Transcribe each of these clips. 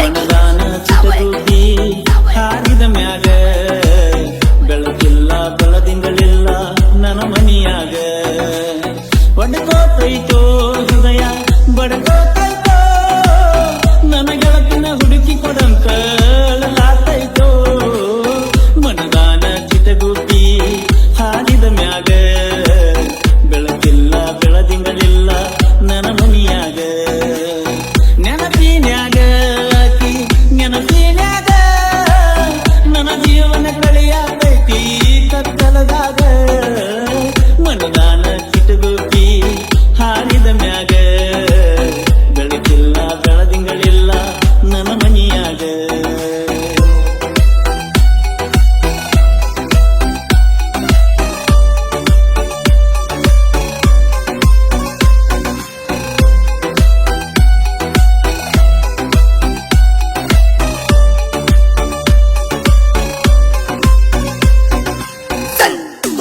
ಮನದಾನ ಚಟುಕಿ ಹಾರಿದ ಮ್ಯಾಗ ಬೆಳಕಿಲ್ಲ ಬಲದಿಂಗಳಿಲ್ಲ ನನ್ನ ಮನಿಯಾಗ ಒಡಗೋತೈತೋ ಹೃದಯ ಬಡಗೋತೈತೋ ನನ್ನ ಗೆಳತಿನ ಹುಡುಕಿ ಕೊಡಂಕಳಲಾತೈತೋ ಮನದಾನ ಚಿಟಗುಪಿ ಹಾರಿದ ಮ್ಯಾಗ ಬೆಳಕಿಲ್ಲ ಬೆಳದಿಂಗಳಿಲ್ಲ ನನ್ನ ಮನಿಯಾಗ.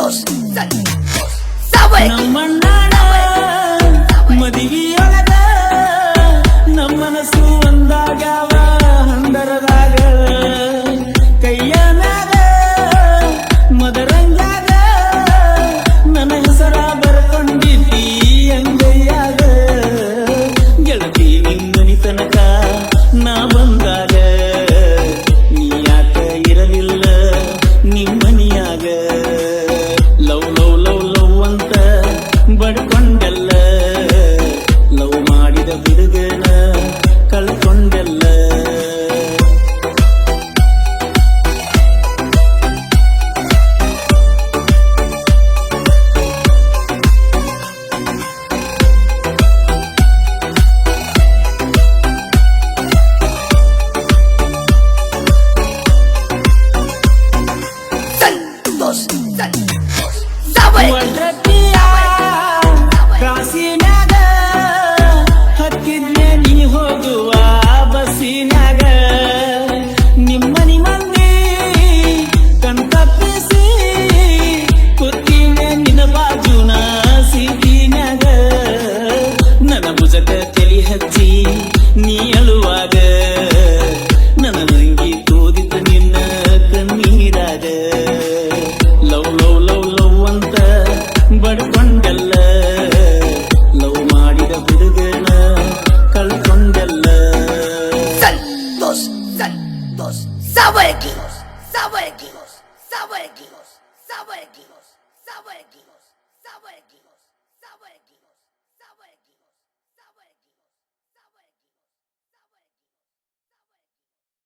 Santos, Santos, sabe ನಮ್ಮಣ್ಣಾಣ ಮದಿವಿಯೊಳಗ ನಮ್ಮ ಮನಸ್ಸು gotta Sabor Geekos, Sabor Geekos, Sabor Geekos, Sabor Geekos.